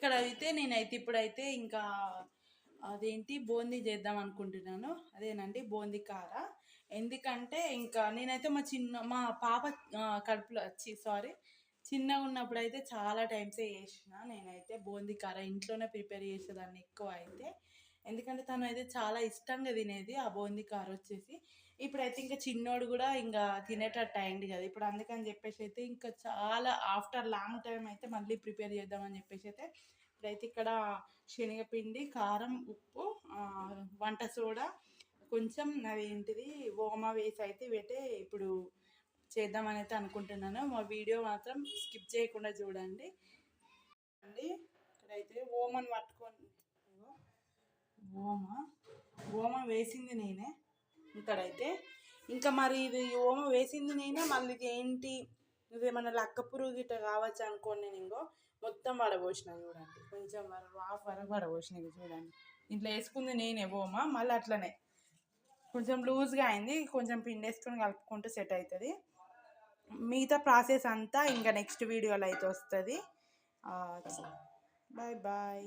ఇక్కడ అయితే నేనైతే ఇప్పుడైతే ఇంకా అదేంటి బూందీ చేద్దాం అనుకుంటున్నాను. అదేనండి బూందీ కార. ఎందుకంటే ఇంకా నేనైతే మా చిన్న మా పాప కడుపులో వచ్చి సారీ చిన్నగా ఉన్నప్పుడు అయితే చాలా టైమ్సే చేసిన నేనైతే బూందీ కార ఇంట్లోనే ప్రిపేర్ చేసేదాన్ని ఎక్కువ అయితే ఎందుకంటే తను అయితే చాలా ఇష్టంగా తినేది ఆ బూందీ కార వచ్చేసి. ఇప్పుడైతే ఇంకా చిన్నోడు కూడా ఇంకా తినేటట్టు అయింది కదా. ఇప్పుడు అందుకని చెప్పేసి అయితే ఇంకా చాలా ఆఫ్టర్ లాంగ్ టైం అయితే మళ్ళీ ప్రిపేర్ చేద్దామని చెప్పేసి అయితే ఇప్పుడైతే ఇక్కడ శనగపిండి కారం ఉప్పు వంట సోడా కొంచెం అది ఏంటిది ఓమా వేసి అయితే పెట్టే ఇప్పుడు చేద్దామని అయితే అనుకుంటున్నాను. మా వీడియో మాత్రం స్కిప్ చేయకుండా చూడండి. అండి ఇక్కడైతే ఓమని పట్టుకొని ఓమా ఓమ? ఓమ వేసింది నేనే. ఇక్కడైతే ఇంకా మరి ఇది ఓమ వేసింది నేనే మళ్ళీ ఇది ఏంటి? ఇదేమన్నా లక్క పురుగు గిట్ట కావచ్చు అనుకోండి నేను ఇంకో మొత్తం వడబోసిన చూడండి. కొంచెం వరకు హాఫ్ వరకు వడబోసిన చూడండి. ఇంట్లో వేసుకుంది నేనే ఓమ మళ్ళీ అట్లనే. కొంచెం లూజ్గా అయింది కొంచెం పిండి వేసుకొని సెట్ అవుతుంది. మిగతా ప్రాసెస్ అంతా ఇంకా నెక్స్ట్ వీడియోలో అయితే వస్తుంది. Bye bye.